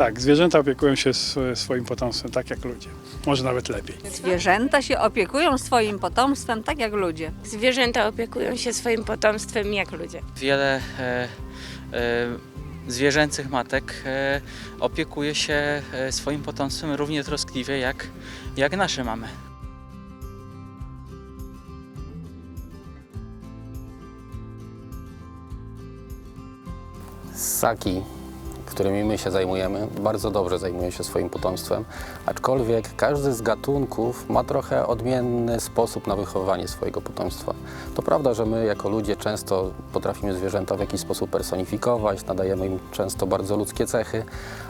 Tak, zwierzęta opiekują się swoim potomstwem tak jak ludzie. Może nawet lepiej. Zwierzęta się opiekują swoim potomstwem tak jak ludzie. Zwierzęta opiekują się swoim potomstwem jak ludzie. Wiele e, e, zwierzęcych matek e, opiekuje się e, swoim potomstwem równie troskliwie jak, jak nasze mamy. Ssaki, którymi my się zajmujemy, bardzo dobrze zajmują się swoim potomstwem, aczkolwiek każdy z gatunków ma trochę odmienny sposób na wychowywanie swojego potomstwa. To prawda, że my jako ludzie często potrafimy zwierzęta w jakiś sposób personifikować, nadajemy im często bardzo ludzkie cechy,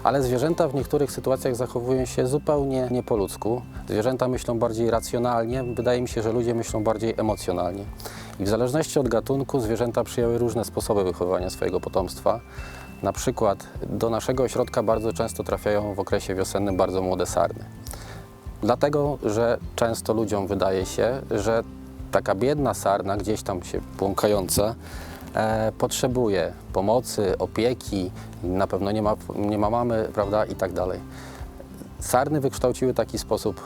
ale zwierzęta w niektórych sytuacjach zachowują się zupełnie nie po ludzku. Zwierzęta myślą bardziej racjonalnie, wydaje mi się, że ludzie myślą bardziej emocjonalnie. I w zależności od gatunku zwierzęta przyjęły różne sposoby wychowywania swojego potomstwa. Na przykład do naszego ośrodka bardzo często trafiają w okresie wiosennym bardzo młode sarny. Dlatego, że często ludziom wydaje się, że taka biedna sarna, gdzieś tam się błąkająca, e, potrzebuje pomocy, opieki, na pewno nie ma, nie ma mamy, prawda, i tak dalej. Sarny wykształciły taki sposób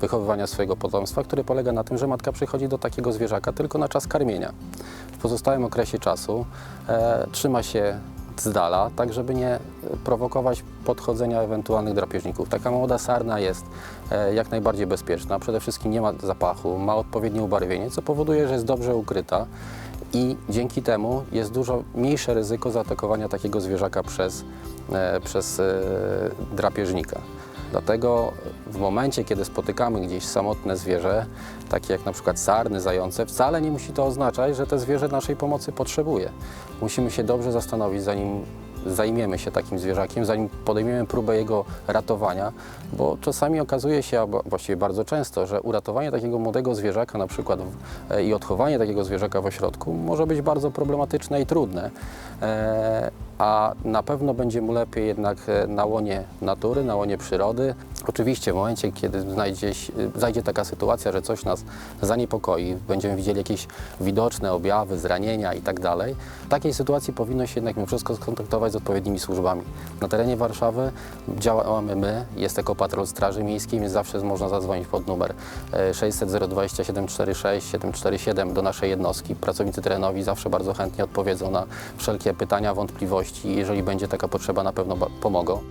wychowywania swojego potomstwa, który polega na tym, że matka przychodzi do takiego zwierzaka tylko na czas karmienia. W pozostałym okresie czasu e, trzyma się z dala, tak żeby nie prowokować podchodzenia ewentualnych drapieżników. Taka młoda sarna jest e, jak najbardziej bezpieczna. Przede wszystkim nie ma zapachu, ma odpowiednie ubarwienie, co powoduje, że jest dobrze ukryta i dzięki temu jest dużo mniejsze ryzyko zaatakowania takiego zwierzaka przez, e, przez e, drapieżnika. Dlatego w momencie, kiedy spotykamy gdzieś samotne zwierzę, takie jak na przykład sarny, zające, wcale nie musi to oznaczać, że to zwierzę naszej pomocy potrzebuje. Musimy się dobrze zastanowić, zanim zajmiemy się takim zwierzakiem, zanim podejmiemy próbę jego ratowania, bo czasami okazuje się, albo właściwie bardzo często, że uratowanie takiego młodego zwierzaka na przykład e, i odchowanie takiego zwierzaka w ośrodku może być bardzo problematyczne i trudne. A na pewno będzie mu lepiej jednak e, na łonie natury, na łonie przyrody. Oczywiście w momencie, kiedy znajdzie, zajdzie taka sytuacja, że coś nas zaniepokoi, będziemy widzieli jakieś widoczne objawy, zranienia i tak w takiej sytuacji powinno się jednak mimo wszystko skontaktować z odpowiednimi służbami. Na terenie Warszawy działamy my, jest Ekopatrol Straży Miejskiej, więc zawsze można zadzwonić pod numer e, 600 020 746 747 do naszej jednostki. Pracownicy terenowi zawsze bardzo chętnie odpowiedzą na wszelkie pytania, wątpliwości. Jeżeli będzie taka potrzeba, na pewno pomogą.